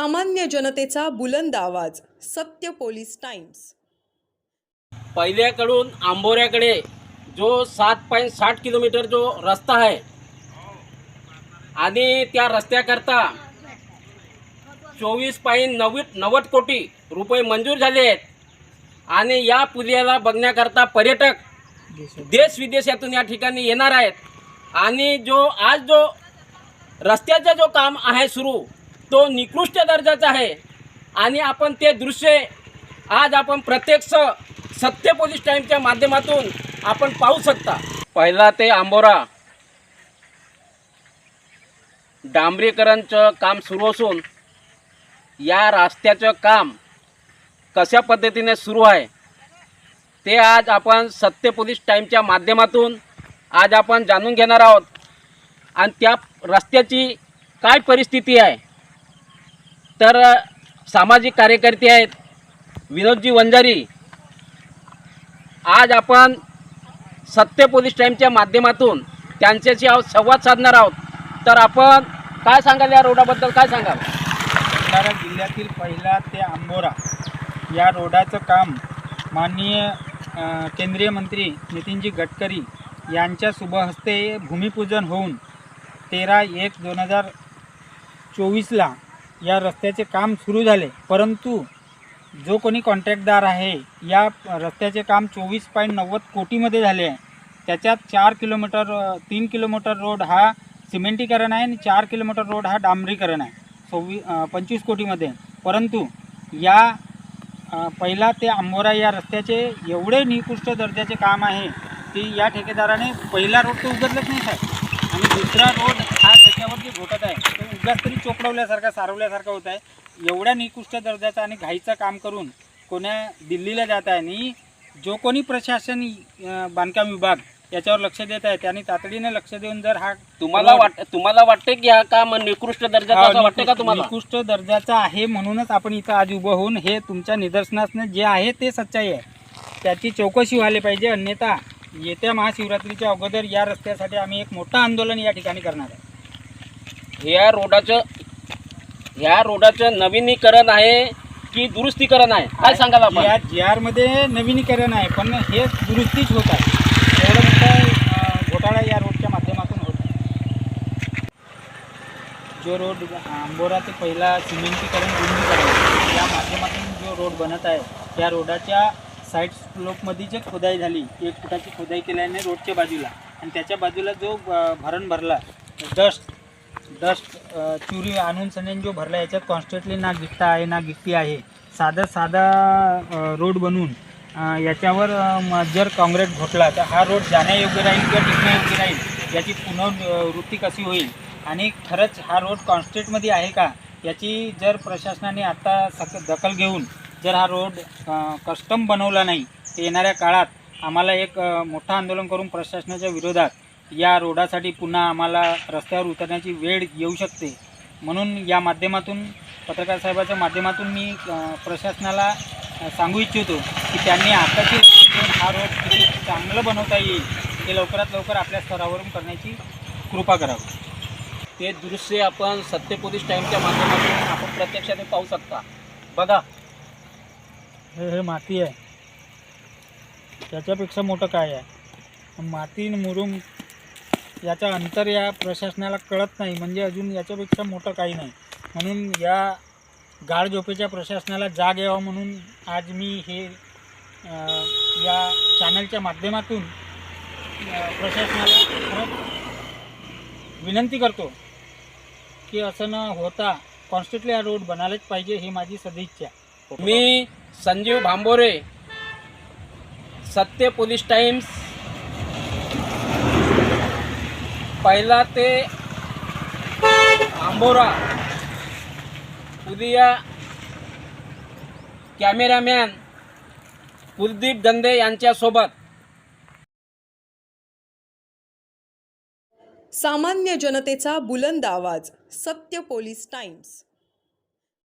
सामान्य जनतेचा बुलंद आवाज सत्य पोलीस टाइम्स. पहिल्याकडून आंबोऱ्याकडे जो सात पॉईंट साठ किलोमीटर जो रस्ता आहे आणि त्या रस्त्याकरता चोवीस पॉईंट नव्वद नव्वद कोटी रुपये मंजूर झाले आहेत. आणि या पुलाला बघण्याकरता पर्यटक देश विदेशातून या ठिकाणी येणार आहेत. आणि जो आज जो रस्त्याचा जो काम आहे सुरू तो निकृष्ट दर्जाचा आहे. आणि आपण ते दृश्य आज आपण प्रत्यक्ष सत्य पोलीस टाईमच्या माध्यमातून आपण पाहू शकता. पहिला ते आंबोरा. डांबरीकरणचं काम सुरू असून या रस्त्याचं काम कशा पद्धतीने सुरू आहे ते आज आपण सत्य पोलीस टाईमच्या माध्यमातून आज आपण जाणून घेणार आहोत. आणि त्या रस्त्याची काय परिस्थिती आहे तर सामाजिक कार्यकर्ते आहेत. विनोदजी वंजारी. आज आपण सत्य पोलीस टाईमच्या माध्यमातून त्यांच्याशी आहोत संवाद साधणार आहोत. तर आपण काय सांगाल या रोडाबद्दल? काय सांगाल? भंडारा जिल्ह्यातील पहिला ते आंबोरा या रोडाचं काम माननीय केंद्रीय मंत्री नितीनजी गडकरी यांच्या शुभहस्ते भूमिपूजन होऊन तेरा एक दोन हजार चोवीसला या रस्त्याचे काम सुरू झाले. परंतु जो कोणी कॉन्ट्रॅक्टदार आहे या रस्त्याचे काम चोवीस पॉईंट नव्वद कोटीमध्ये झाले आहे. त्याच्यात चार किलोमीटर तीन किलोमीटर रोड हा सिमेंटीकरण आहे आणि चार किलोमीटर रोड हा डांबरीकरण आहे. सव्वी पंचवीस कोटीमध्ये. परंतु या पहिला ते आंबोरा या रस्त्याचे एवढे निकृष्ट दर्जाचे काम आहे की या ठेकेदाराने पहिला रोड तो उघडलाच नाही साहेब. आणि दुसरा रोड हा त्याच्यावरती घोटत आहे. तो उगाच तरी चोपडवल्यासारखा सारवल्यासारखा होत आहे. एवढ्या निकृष्ट दर्जाचा आणि घाईचं काम करून कोण्या दिल्लीला जात आहे आणि जो कोणी प्रशासन बांधकाम विभाग याच्यावर लक्ष देत आहे त्यांनी तातडीने लक्ष देऊन जर हा तुम्हाला वाट तुम्हाला वाटते की हा काम निकृष्ट दर्जाचा असं वाटते का तुम्हाला? निकृष्ट दर्जाचा आहे म्हणूनच आपण इथं आज उभं होऊन हे तुमच्या निदर्शनास जे आहे ते सच्चाई आहे. त्याची चौकशी व्हायला पाहिजे. अन्यथा येत्या महाशिवरात्रीच्या अगोदर या रस्त्यासाठी आम्ही एक मोठं आंदोलन या ठिकाणी करणार आहे. ह्या रोडाचं ह्या रोडाचं नवीनीकरण आहे की दुरुस्तीकरण आहे? काय सांगाल आपण? या जी आरमध्ये नवीनीकरण आहे पण हे दुरुस्तीच होत आहे. एवढं मोठा घोटाळा या रोडच्या माध्यमातून होत आहे जो रोड आंबोरा ते पहिला सिमेंटीकरण रुंदीकरण या माध्यमातून जो रोड बनत आहे त्या रोडाच्या साईड स्लोपमध्ये जे खोदाई झाली एक फुटाची खोदाई केल्याने रोडच्या बाजूला आणि त्याच्या बाजूला जो भरण भरला डस्ट डस्ट चुरी आणून सनेन जो भरला याच्यात कॉन्स्टंटली ना गिट्टा आहे ना गिट्टी आहे. साधा साधा रोड बनवून याच्यावर जर काँग्रेस घोटला तर हा रोड जाण्यायोग्य राहील किंवा टिकण्यायोग्य राहील याची पुनर्वृत्ती कशी होईल? आणि खरंच हा रोड कॉन्स्टंटमध्ये आहे का? याची जर प्रशासनाने आत्ता सक दखल घेऊन जर हा रोड कस्टम बनवला नाही तर येणाऱ्या काळात आम्हाला एक मोठं आंदोलन करून प्रशासनाच्या विरोधात या रोडासाठी पुन्हा आम्हाला रस्त्यावर उतरण्याची वेळ येऊ शकते. म्हणून या माध्यमातून पत्रकार साहेबाच्या माध्यमातून मी प्रशासनाला सांगू इच्छितो की त्यांनी आताची हा रोड किती चांगलं बनवता येईल ते लवकरात लवकर आपल्या स्तरावरून करण्याची कृपा करावी. ते दृश्य आपण सत्य पोलीस टाईमच्या माध्यमातून आपण प्रत्यक्षात पाहू शकता. बघा. हे हे माती आहे. त्याच्यापेक्षा मोठं काय आहे? माती मुरुम याचं अंतर या प्रशासनाला कळत नाही म्हणजे अजून याच्यापेक्षा मोठं काही नाही. म्हणून या गाळ झोपेच्या प्रशासनाला जाग यावं म्हणून आज मी हे या चॅनलच्या माध्यमातून प्रशासनाला खरंच विनंती करतो की असं न होता कॉन्स्टंटली हा रोड बनायलाच पाहिजे ही माझी सदिच्छा. मी संजीव भांबोरे सत्य पोलीस टाइम्स पहिला ते आंबोरा. उदिया कॅमेरामॅन कुलदीप गंदे यांच्यासोबत. सामान्य जनतेचा बुलंद आवाज सत्य पोलीस टाइम्स.